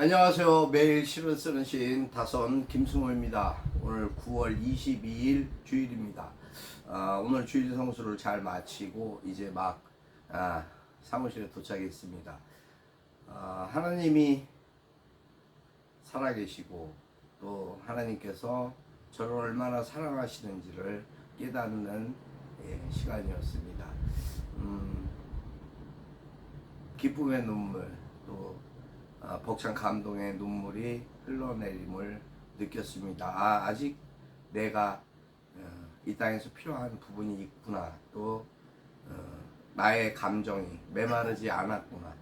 안녕하세요. 매일 시를 쓰는 시인 다선 김승호입니다. 오늘 9월 22일 주일입니다. 아, 오늘 주일 성수를 잘 마치고 이제 막 아, 사무실에 도착했습니다. 아, 하나님이 살아계시고 또 하나님께서 저를 얼마나 사랑하시는지를 깨닫는 예, 시간이었습니다. 음, 기쁨의 눈물 또 아, 벅찬 감동의 눈물이 흘러내림을 느꼈습니다. 아, 아직 내가 어, 이 땅에서 필요한 부분이 있구나. 또 어, 나의 감정이 메마르지 않았구나.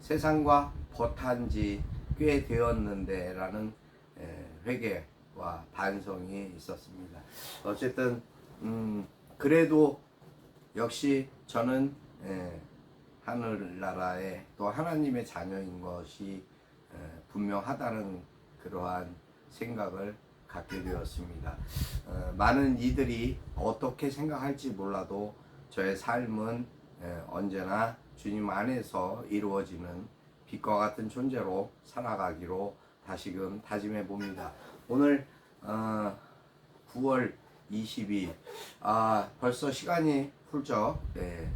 세상과 버탄지 꽤 되었는데라는 에, 회개와 반성이 있었습니다. 어쨌든 음, 그래도 역시 저는 에, 하늘나라의 또 하나님의 자녀인 것이 에, 분명하다는 그러한 생각을 갖게 되었습니다. 어, 많은 이들이 어떻게 생각할지 몰라도 저의 삶은 에, 언제나 주님 안에서 이루어지는 빛과 같은 존재로 살아가기로 다시금 다짐해 봅니다. 오늘 어, 9월 22일 아 벌써 시간이 훌쩍 네,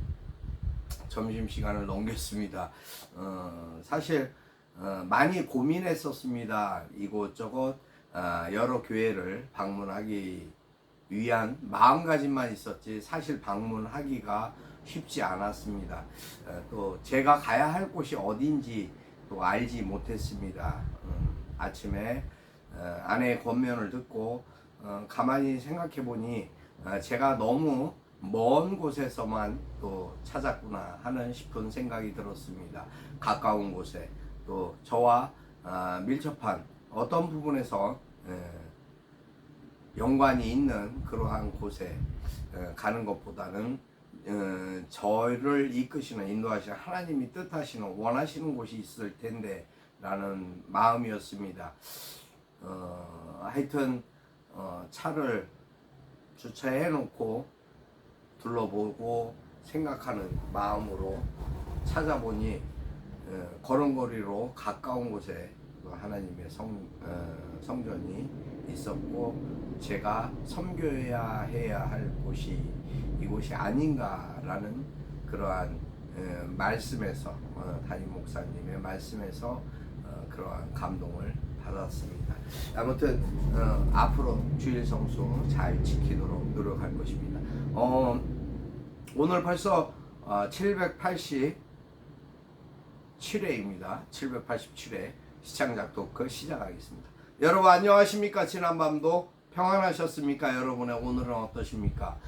점심 시간을 넘겼습니다. 어, 사실 어, 많이 고민했었습니다. 이곳저곳 어, 여러 교회를 방문하기 위한 마음가짐만 있었지 사실 방문하기가 쉽지 않았습니다. 어, 또 제가 가야 할 곳이 어딘지 또 알지 못했습니다. 음, 아침에 어, 아내의 권면을 듣고 어, 가만히 생각해 보니 어, 제가 너무 먼 곳에서만 또 찾았구나 하는 싶은 생각이 들었습니다. 가까운 곳에 또 저와 아, 밀접한 어떤 부분에서 에, 연관이 있는 그러한 곳에 에, 가는 것보다는 에, 저를 이끄시는 인도하시는 하나님이 뜻하시는 원하시는 곳이 있을 텐데 라는 마음이었습니다. 어, 하여튼 어, 차를 주차해 놓고 둘러보고 생각하는 마음으로 찾아보니 어, 걸음걸이로 가까운 곳에 그 하나님의 성, 어, 성전이 있었고 제가 섬겨야 해야 할 곳이 이곳이 아닌가라는 그러한 어, 말씀에서 어, 담임 목사님의 말씀에서 어, 그러한 감동을 받았습니다. 아무튼 어, 앞으로 주일 성수 잘 지키도록 노력할 것입니다. 어, 오늘 벌써 어, 787회입니다. 787회 시창작 토크 시작하겠습니다. 여러분 안녕하십니까? 지난밤도 평안하셨습니까? 여러분의 오늘은 어떠십니까?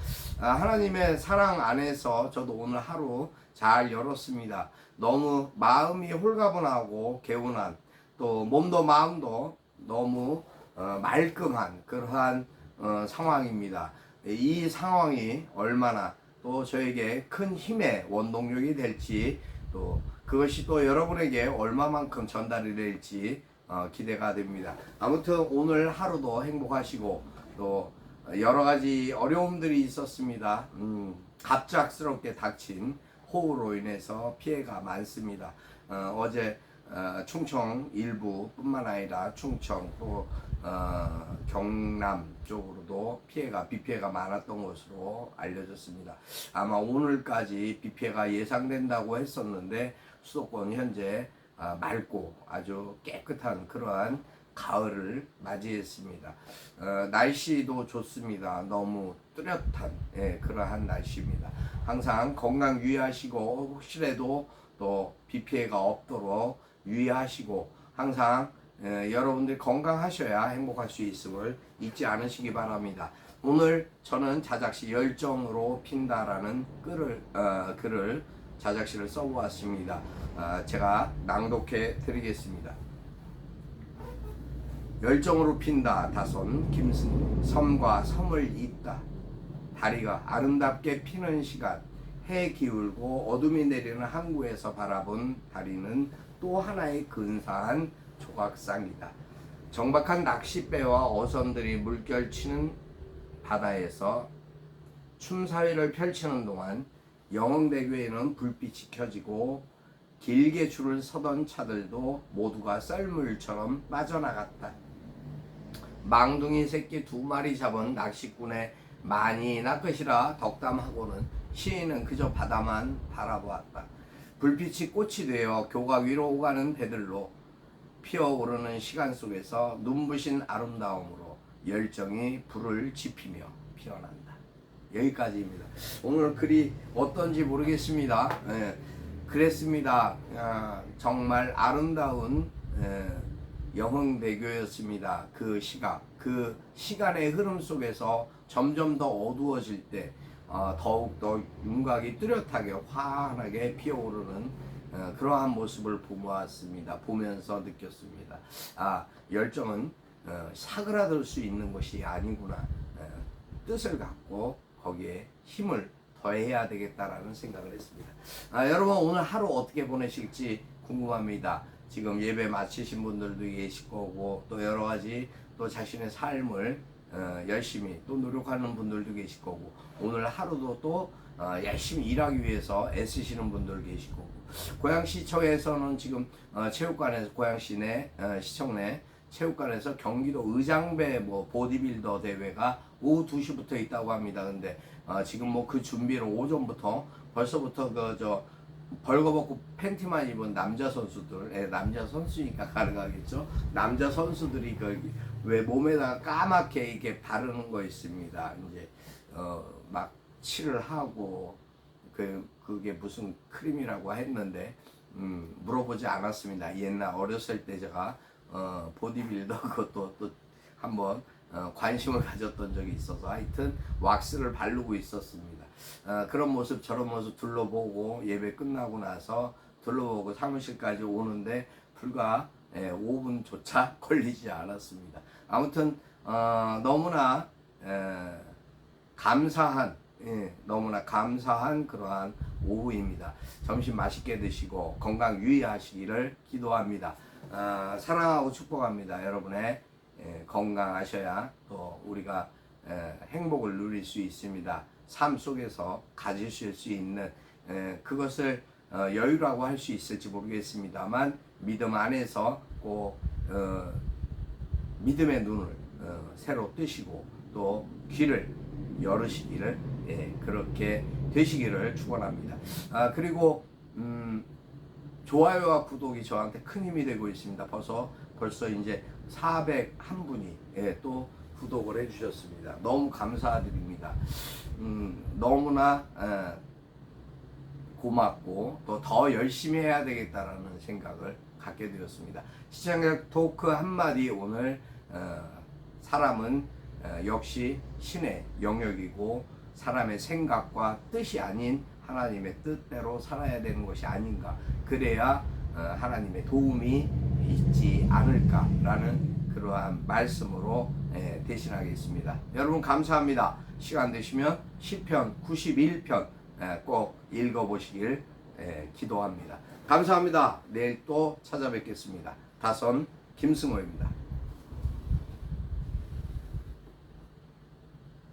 아, 하나님의 사랑 안에서 저도 오늘 하루 잘 열었습니다. 너무 마음이 홀가분하고 개운한 또 몸도 마음도 너무 어, 말끔한 그러한 어, 상황입니다. 이 상황이 얼마나 또 저에게 큰 힘의 원동력이 될지 또 그것이 또 여러분에게 얼마만큼 전달이 될지 어, 기대가 됩니다. 아무튼 오늘 하루도 행복하시고 또 여러 가지 어려움들이 있었습니다. 음, 갑작스럽게 닥친 호우로 인해서 피해가 많습니다. 어, 제 어, 충청 일부뿐만 아니라 충청 또 어, 경남 쪽으로도 피해가 비 피해가 많았던 것으로 알려졌습니다. 아마 오늘까지 비 피해가 예상된다고 했었는데 수도권 현재 아, 맑고 아주 깨끗한 그러한 가을을 맞이했습니다. 어, 날씨도 좋습니다. 너무 뚜렷한 예, 그러한 날씨입니다. 항상 건강 유의하시고 혹시라도 또 비 피해가 없도록 유의하시고 항상 예, 여러분들 건강하셔야 행복할 수 있음을 잊지 않으시기 바랍니다. 오늘 저는 자작시 열정으로 핀다라는 글을 어, 글을 자작시를 써보았습니다. 어, 제가 낭독해 드리겠습니다. 열정으로 핀다 다손 김승 섬과 섬을 잇다 다리가 아름답게 피는 시간 해 기울고 어둠이 내리는 항구에서 바라본 다리는 또 하나의 근사한 조각상이다. 정박한 낚싯배와 어선들이 물결치는 바다에서 춤사위를 펼치는 동안 영흥대교에는 불빛이 켜지고 길게 줄을 서던 차들도 모두가 썰물처럼 빠져나갔다. 망둥이 새끼 두 마리 잡은 낚시꾼의 많이 낚으시라 덕담하고는 시인은 그저 바다만 바라보았다. 불빛이 꽃이 되어 교가 위로 오가는 배들로 피어오르는 시간 속에서 눈부신 아름다움으로 열정이 불을 지피며 피어난다. 여기까지입니다. 오늘 글이 어떤지 모르겠습니다. 예, 그랬습니다. 아, 정말 아름다운 예, 영흥대교였습니다. 그 시각, 그 시간의 흐름 속에서 점점 더 어두워질 때 어, 더욱 더 윤곽이 뚜렷하게 환하게 피어오르는 어, 그러한 모습을 보았습니다. 보면서 느꼈습니다. 아 열정은 어, 사그라들 수 있는 것이 아니구나. 어, 뜻을 갖고 거기에 힘을 더해야 되겠다라는 생각을 했습니다. 아, 여러분 오늘 하루 어떻게 보내실지 궁금합니다. 지금 예배 마치신 분들도 계실 거고 또 여러 가지 또 자신의 삶을 어, 열심히 또 노력하는 분들도 계실 거고 오늘 하루도 또 어, 열심히 일하기 위해서 애쓰시는 분들 계실 거고 고양시청에서는 지금 어, 체육관에서 고양시 내 어, 시청 내 체육관에서 경기도 의장배 뭐 보디빌더 대회가 오후 2시부터 있다고 합니다. 근데 어, 지금 뭐 그 준비를 오전부터 벌써부터 그저 벌거벗고 팬티만 입은 남자 선수들, 예, 남자 선수니까 가능하겠죠. 남자 선수들이 거기 왜 몸에다가 까맣게 이렇게 바르는 거 있습니다. 이제 어막 칠을 하고 그 그게 무슨 크림이라고 했는데 음, 물어보지 않았습니다. 옛날 어렸을 때 제가 어, 보디빌더 그것도 또 한번 어, 관심을 가졌던 적이 있어서 하여튼 왁스를 바르고 있었습니다. 어, 그런 모습 저런 모습 둘러보고 예배 끝나고 나서 둘러보고 사무실까지 오는데 불과 예, 5분조차 걸리지 않았습니다. 아무튼 어, 너무나 에, 감사한 예, 너무나 감사한 그러한 오후입니다. 점심 맛있게 드시고 건강 유의하시기를 기도합니다. 아, 사랑하고 축복합니다. 여러분의 예, 건강하셔야 또 우리가 예, 행복을 누릴 수 있습니다. 삶 속에서 가지실 수 있는 예, 그것을 어, 여유라고 할 수 있을지 모르겠습니다만 믿음 안에서 꼭 어, 믿음의 눈을 어, 새로 뜨시고 또 귀를 열으시기를 예, 그렇게 되시기를 축원합니다. 아 그리고 음, 좋아요와 구독이 저한테 큰 힘이 되고 있습니다. 벌써 벌써 이제 401분이 예, 또 구독을 해주셨습니다. 너무 감사드립니다. 음, 너무나 에, 고맙고 또 더 열심히 해야 되겠다라는 생각을 갖게 되었습니다. 시청자 토크 한마디 오늘 어, 사람은 어, 역시 신의 영역이고 사람의 생각과 뜻이 아닌 하나님의 뜻대로 살아야 되는 것이 아닌가 그래야 어, 하나님의 도움이 있지 않을까라는 그러한 말씀으로 예, 대신하겠습니다. 여러분 감사합니다. 시간 되시면 시편 91편 예, 꼭 읽어보시길 예, 기도합니다. 감사합니다. 내일 또 찾아뵙겠습니다. 다선 김승호입니다.